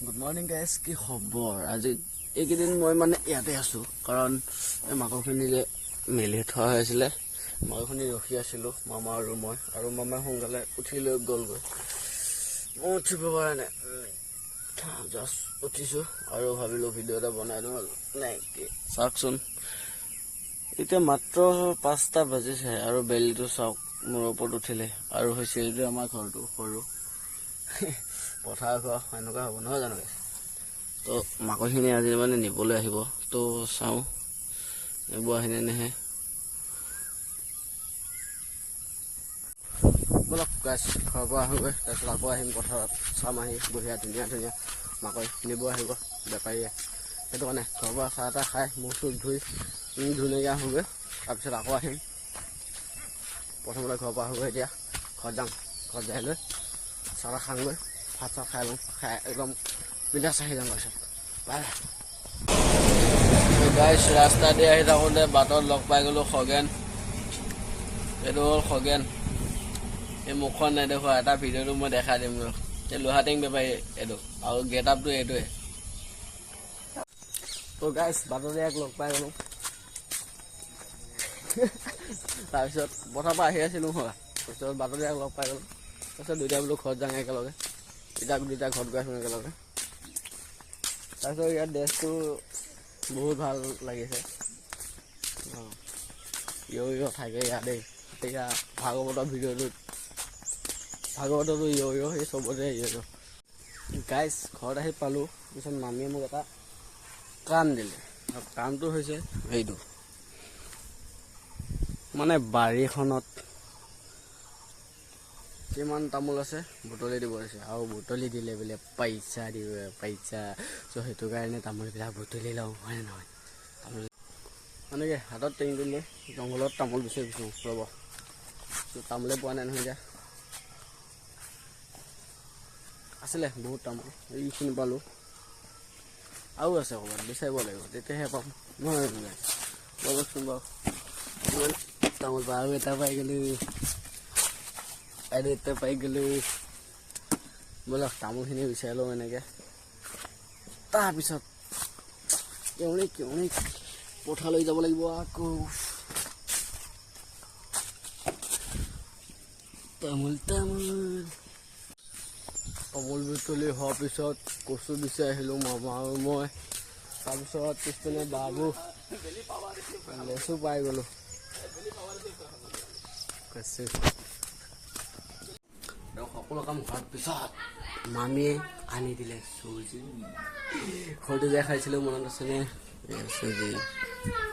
Good morning guys কি খবৰ? আজি এইকেইদিন মই মানে ইয়াতে আছোঁ কাৰণ এই মাকৰখিনি যে মেলি থোৱা হৈ আছিলে মাকৰখিনি ৰখি আছিলোঁ মামা আৰু মই আৰু মামাই সোনকালে উঠি লৈ গ'লগৈ। মই উঠিব পৰা নাই। জাষ্ট উঠিছোঁ আৰু ভাবিলোঁ ভিডিঅ' এটা বনাই দিওঁ নাই কি? চাওকচোন। এতিয়া মাত্ৰ পাঁচটা বাজিছে আৰু বেলিটো চাওক মোৰ ওপৰত উঠিলে আৰু হৈছে এইটো আমাৰ ঘৰটো সৰু। পথাৰ ঘৰ এনেকুৱা হ'ব নহয় জানো? তো মাকৈখিনি আজি মানে নিবলৈ আহিব। তো চাওঁ নিব আহিনে নাহে। ব'লক গাছ ঘৰৰ পৰা আহোঁগৈ। তাৰপিছত আকৌ আহিম পথাৰত। চাম আহি বঢ়িয়া ধুনীয়া ধুনীয়া মাকৈ নিব আহিব বেপাৰীয়ে। সেইটো কাৰণে ঘৰৰ পৰা চাহ তাহ খাই মুখ চুখ ধুই ধুনীয়াকৈ আহোঁগৈ। তাৰপিছত আকৌ আহিম। প্ৰথমতে ঘৰৰ পৰা আহোঁগৈ এতিয়া। ঘৰত যাম ঘৰত যাই লৈ। তাহ খাওঁগৈ ভাত চাত খাই লওঁ খাই একদম বিন্দাছ আহি যাম তাৰপিছত বাই। গাইছ ৰাস্তা দি আহি থাকোঁতে বাটত লগ পাই গ'লোঁ খগেন। এইটো হ'ল খগেন। এই মুখখন নেদেখুৱা এটা ভিডিঅ'টো মই দেখাই দিম এই লোহাটিং বেপাৰী এইটো আৰু গেট আপটো এইটোৱে। তো গাইছ বাটতে এক লগ পাই গ'লোঁ। তাৰপিছত পথাৰৰ পৰা আহি আছিলোঁ হয় তাৰপিছত বাটতে এক লগ পাই গ'লোঁ। তাৰপিছত দুইটাই বোলো ঘৰত যাওঁ একেলগে। এতিয়া দুইটা ঘৰত গৈ আছোঁ একেলগে। তাৰপিছত ইয়াত ড্ৰেছটো বহুত ভাল লাগিছে। অঁ। ইয় থাকে ইয়াতেই এতিয়া ভাগৱতৰ ভিডিঅ'টোত ভাগৱততো ইয় ইয় সেই চবতে ইয় গাইজ ঘৰত আহি পালোঁ। পিছত মামীয়ে মোক এটা কাম দিলে। আৰু কামটো হৈছে এইটো। মানে বাৰীখনত কিমান তামোল আছে? বুটলি দিব দিছে আৰু বুটলি দিলে বোলে পইচা দিব পইচা। চ' সেইটো কাৰণে তামোলবিলাক বুটলি লওঁ হয়নে নহয়? তামোল মানে হাতত টেংটো লৈ জংঘলত তামোল বিচাৰি ফুৰোঁ ৰ'ব। তামোলে পোৱা নাই নহয় এতিয়া। আছিলে বহুত তামোল এইখিনি পালোঁ। আৰু আছে ক'ৰবাত বিচাৰিব লাগিব তেতিয়াহে পাম। নহয় ৰ'বচোন বাৰু। তামোল পাই আৰু এটা পাই গ'লোঁ। আৰু এটা পাই গ'লোঁ ব'লক তামোলখিনি বিচাৰি লওঁ এনেকৈ। তাৰপিছত কেউৰি কেউৰি পথাৰলৈ যাব লাগিব আকৌ। তামোল তামোল। তামোল বুটলি হোৱাৰ পিছত কচু বিচাৰি আহিলোঁ মামা আৰু মই। তাৰপিছত পিছপিনে বাবু। লেচু পাই গ'লোঁ। কচু। আৰু সকলো কাম হোৱাৰ পিছত মামীয়ে আনি দিলে সুজি সৰুতে যে খাইছিলোঁ, মনত আছেনে? চুজি।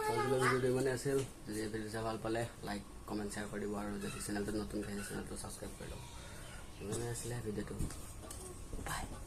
সৰুবিলাক ভিডিঅ'টো ইমানেই আছিল যদি এই ভালো পালে লাইক, কমেণ্ট, শ্বেয়াৰ কৰি দিব আৰু যদি চেনেলটো নতুন খাইছে চেনেলটো ছাবস্ক্ৰাইব কৰি লওক। ইমানেই আছিলে ভিডিঅ'টো। বাই।